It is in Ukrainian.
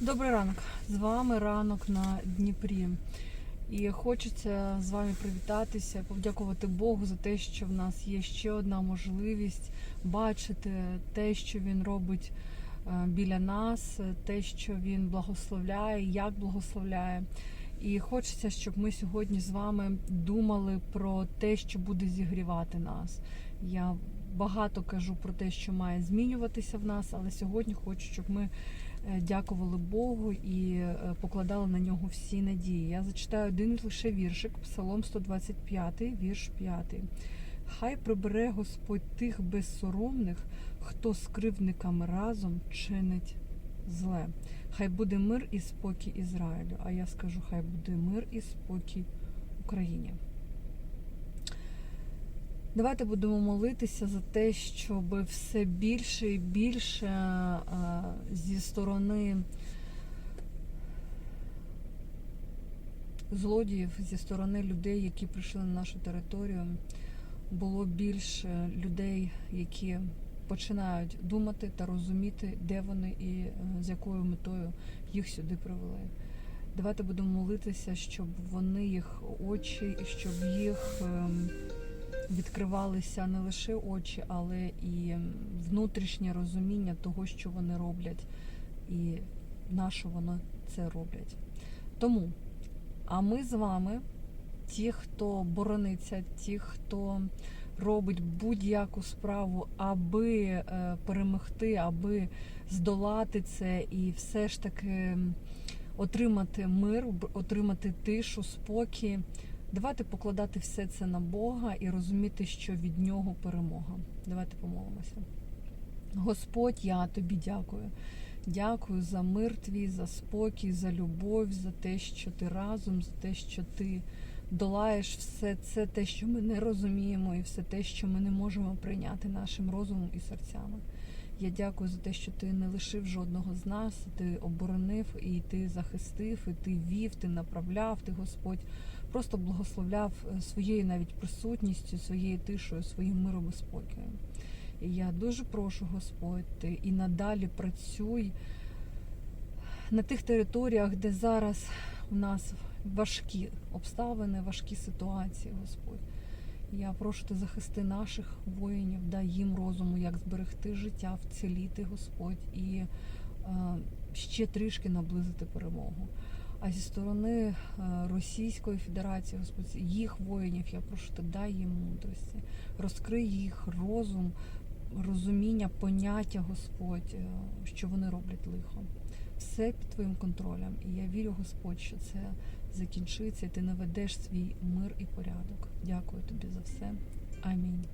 Добрий ранок. З вами ранок на Дніпрі. І хочеться з вами привітатися, подякувати Богу за те, що в нас є ще одна можливість бачити те, що він робить е, біля нас, те, що він благословляє, як благословляє. І хочеться, щоб ми сьогодні з вами думали про те, що буде зігрівати нас. Я багато кажу про те, що має змінюватися в нас, але сьогодні хочу, щоб ми е, дякували Богу і е, покладали на нього всі надії. Я зачитаю один лише віршик, Псалом 125, вірш 5. Хай прибере Господь тих безсоромних, хто з кривдниками разом чинить зле. Хай буде мир і спокій Ізраїлю. А я скажу, хай буде мир і спокій Україні. Давайте будемо молитися за те, щоб все більше і більше е, зі сторони злодіїв, зі сторони людей, які прийшли на нашу територію, було більше людей, які починають думати та розуміти, де вони і е, з якою метою їх сюди привели. Давайте будемо молитися, щоб вони їх очі, щоб їх. Відкривалися не лише очі, але і внутрішнє розуміння того, що вони роблять, і на що вони це роблять. Тому, а ми з вами, ті, хто борониться, ті, хто робить будь-яку справу, аби е, перемогти, аби здолати це і все ж таки отримати мир, отримати тишу, спокій. Давайте покладати все це на Бога і розуміти, що від нього перемога. Давайте помолимося. Господь, я тобі дякую. Дякую за мир твій, за спокій, за любов, за те, що ти разом, за те, що ти долаєш все це, те, що ми не розуміємо, і все те, що ми не можемо прийняти нашим розумом і серцями. Я дякую за те, що ти не лишив жодного з нас, ти оборонив і ти захистив, і ти вів, ти направляв, ти Господь просто благословляв е, своєю навіть присутністю, своєю тишою, своїм миром і спокоєм. І я дуже прошу, Господь, ти і надалі працюй на тих територіях, де зараз у нас важкі обставини, важкі ситуації, Господь. Я прошу ти захисти наших воїнів, дай їм розуму, як зберегти життя, вціліти, Господь, і е, ще трішки наблизити перемогу. А зі сторони е, Російської Федерації, Господь, їх воїнів, я прошу ти дай їм мудрості, розкрий їх розум, розуміння, поняття, Господь, е, що вони роблять лихо. Все під твоїм контролем. І я вірю, Господь, що це закінчиться, і ти наведеш свій мир і порядок. Дякую тобі за все. Амінь.